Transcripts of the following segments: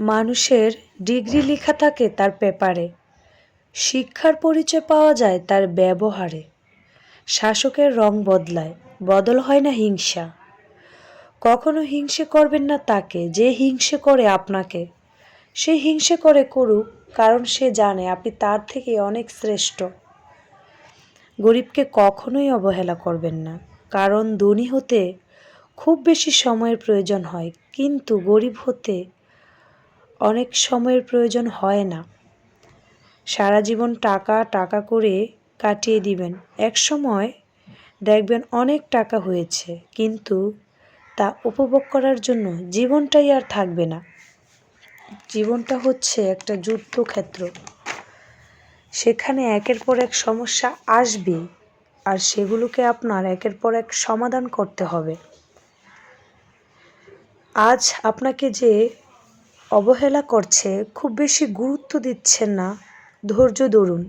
মানুষের ডিগ্রি লেখা থাকে তার পেপারে। শিক্ষার পরিচয় পাওয়া যায় তার ব্যবহারে। শাসকের রং বদলায়, বদল হয় না হিংসা। কখনো হিংসে করবেন না তাকে, যে হিংসে করে আপনাকে। সে হিংসে করে করুক, কারণ সে জানে আপনি তার থেকে অনেক শ্রেষ্ঠ। গরিবকে কখনোই অবহেলা করবেন না, কারণ ধনী হতে খুব বেশি সময়ের প্রয়োজন হয়, কিন্তু গরিব হতে অনেক সময়ের প্রয়োজন হয় না। সারা জীবন টাকা টাকা করে কাটিয়ে দিবেন। এক সময় দেখবেন অনেক টাকা হয়েছে, কিন্তু তা উপভোগ করার জন্য জীবনটাই আর থাকবে না। জীবনটা হচ্ছে একটা যুদ্ধক্ষেত্র সেখানে একের পর এক সমস্যা আসবে, আর সেগুলোকে আপনার একের পর এক সমাধান করতে হবে। আজ আপনাকে যে অবহেলা করছে, খুব বেশি গুরুত্ব দিচ্ছেন না। ধৈর্য ধরুন।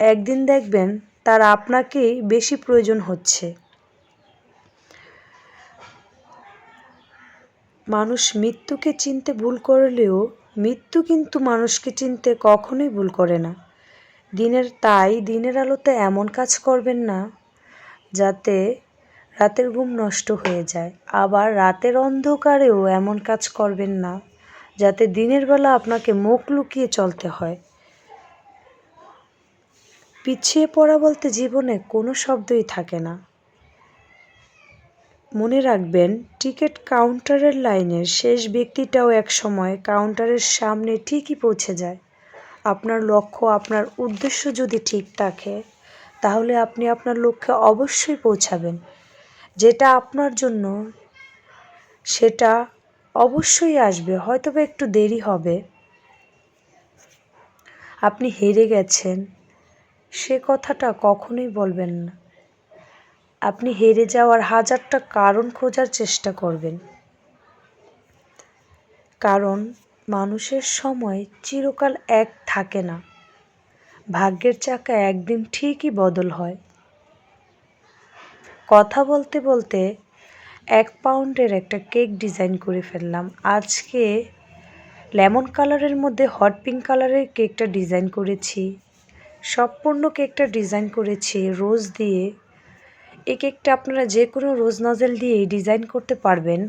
একদিন দেখবেন তার আপনাকেই বেশি প্রয়োজন হচ্ছে। মানুষ মৃত্যুকে চিনতে ভুল করলেও মৃত্যু কিন্তু মানুষকে চিনতে কখনোই ভুল করে না। দিনের তাই দিনের আলোতে এমন কাজ করবেন না যাতে রাতের ঘুম নষ্ট হয়ে যায়। আবার রাতের অন্ধকারেও এমন কাজ করবেন না। যাতে দিনের বেলা আপনাকে মুখ লুকিয়ে চলতে হয়। পিছিয়ে পড়া বলতে জীবনে কোনো শব্দই থাকে না। মনে রাখবেন, টিকিট কাউন্টারের লাইনের শেষ ব্যক্তিটাও এক সময় কাউন্টারের সামনে ঠিকই পৌঁছে যায়। আপনার লক্ষ্য, আপনার উদ্দেশ্য যদি ঠিক থাকে, তাহলে আপনি আপনার লক্ষ্যে অবশ্যই পৌঁছাবেন। যেটা আপনার জন্য, সেটা অবশ্যই আসবে হয়তো বা একটু দেরি হবে। আপনি হেরে গেছেন। সে কথাটা কখনোই বলবেন না। আপনি হেরে যাওয়ার হাজারটা কারণ খোঁজার চেষ্টা করবেন। কারণ মানুষের সময় চিরকাল এক থাকে না। ভাগ্যের চাকা একদিন ঠিকই বদল হয়। কথা বলতে বলতে এক পাউন্ডের একটা কেক ডিজাইন করে ফেললাম। আজকে লেমন কালারের মধ্যে হট পিঙ্ক কালারের কেকটা ডিজাইন করেছি। সম্পূর্ণ কেকটা ডিজাইন করেছি রোজ দিয়ে। এই কেকটা আপনারা যে কোনো রোজ নজেল দিয়েই ডিজাইন করতে পারবেন।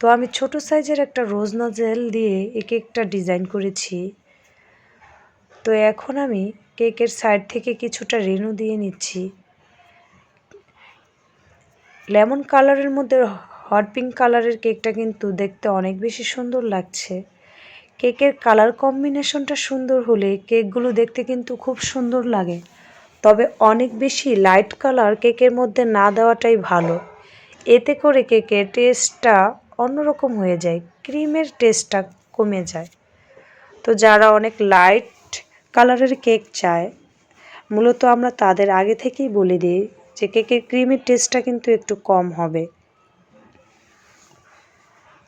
তো আমি ছোট সাইজের একটা রোজ নজেল দিয়ে এই কেকটা ডিজাইন করেছি। তো এখন আমি কেকের সাইড থেকে কিছুটা রেনু দিয়ে নিচ্ছি। লেমন কালারের মধ্যে হট পিঙ্ক কালারের কেকটা কিন্তু দেখতে অনেক বেশি সুন্দর লাগছে। কেকের কালার কম্বিনেশনটা সুন্দর হলে কেকগুলো দেখতে কিন্তু খুব সুন্দর লাগে। তবে অনেক বেশি লাইট কালার কেকের মধ্যে না দেওয়াটাই ভালো। এতে করে কেকের টেস্টটা অন্যরকম হয়ে যায়, ক্রিমের টেস্টটা কমে যায়। তো যারা অনেক লাইট কালারের কেক চায়, মূলত আমরা তাদের আগে থেকেই বলে দিই যে কেকের ক্রিমের টেস্টটা কিন্তু একটু কম হবে।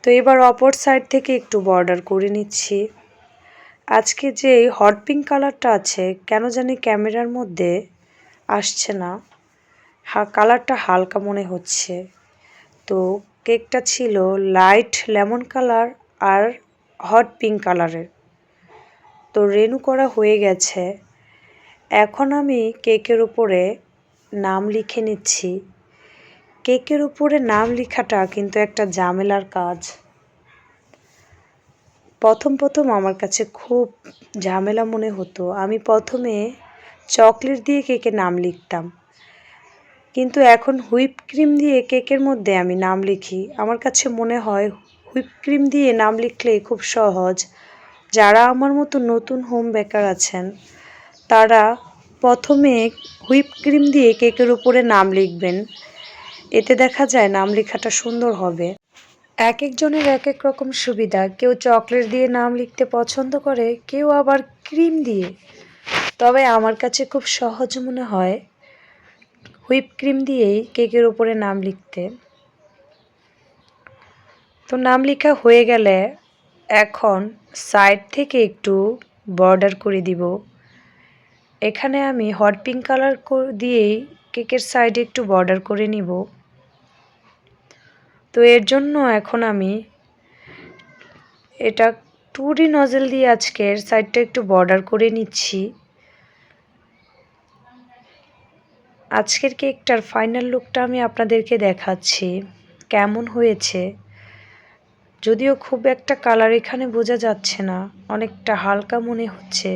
তো এবার অপর সাইড থেকে একটু বর্ডার করে নিচ্ছি। আজকে যে হট পিঙ্ক কালারটা আছে, কেন জানি ক্যামেরার মধ্যে আসছে না। হা কালারটা হালকা মনে হচ্ছে। তো কেকটা ছিল লাইট লেমন কালার আর হট পিঙ্ক কালারের তো রেনু করা হয়ে গেছে। এখন আমি কেকের উপরে নাম লিখে নিচ্ছি। কেকের উপরে নাম লেখাটা কিন্তু একটা ঝামেলার কাজ। প্রথম প্রথম আমার কাছে খুব ঝামেলা মনে হতো। আমি প্রথমে চকলেট দিয়ে কেকে নাম লিখতাম। কিন্তু এখন হুইপ ক্রিম দিয়ে কেকের মধ্যে আমি নাম লিখি। আমার কাছে মনে হয় হুইপ ক্রিম দিয়ে নাম লিখলে খুব সহজ। যারা আমার মতো নতুন হোম বেকার আছেন, তারা প্রথমে হুইপ ক্রিম দিয়ে কেকের উপরে নাম লিখবেন। এতে দেখা যায় নাম লেখাটা সুন্দর হবে। এক একজনের এক এক রকম সুবিধা। কেউ চকলেট দিয়ে নাম লিখতে পছন্দ করে, কেউ আবার ক্রিম দিয়ে। তবে আমার কাছে খুব সহজ মনে হয় হুইপ ক্রিম দিয়েই কেকের উপরে নাম লিখতে। তো নাম লেখা হয়ে গেলে এখন সাইড থেকে একটু বর্ডার করে দিব। এখানে আমি হট পিঙ্ক কালার দিয়েই কেকের সাইডে একটু বর্ডার করে নিব। তো এর জন্য এখন আমি এটা টুরি নজেল দিয়ে আজকের সাইডটা একটু বর্ডার করে নিচ্ছি। আজকের কেকটার ফাইনাল লুকটা আমি আপনাদেরকে দেখাচ্ছি, কেমন হয়েছে। যদিও খুব একটা কালার এখানে বোঝা যাচ্ছে না, অনেকটা হালকা মনে হচ্ছে।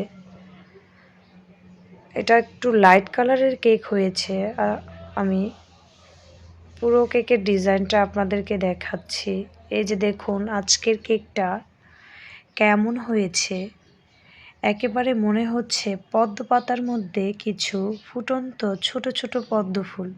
এটা একটু লাইট কালারের কেক হয়েছে আমি পুরো কেকের ডিজাইনটা আপনাদেরকে দেখাচ্ছি। এই যে দেখুন, আজকের কেকটা কেমন হয়েছে? একেবারে মনে হচ্ছে পদ্ম পাতার মধ্যে কিছু ফুটন্ত ছোট ছোট পদ্ম ফুল।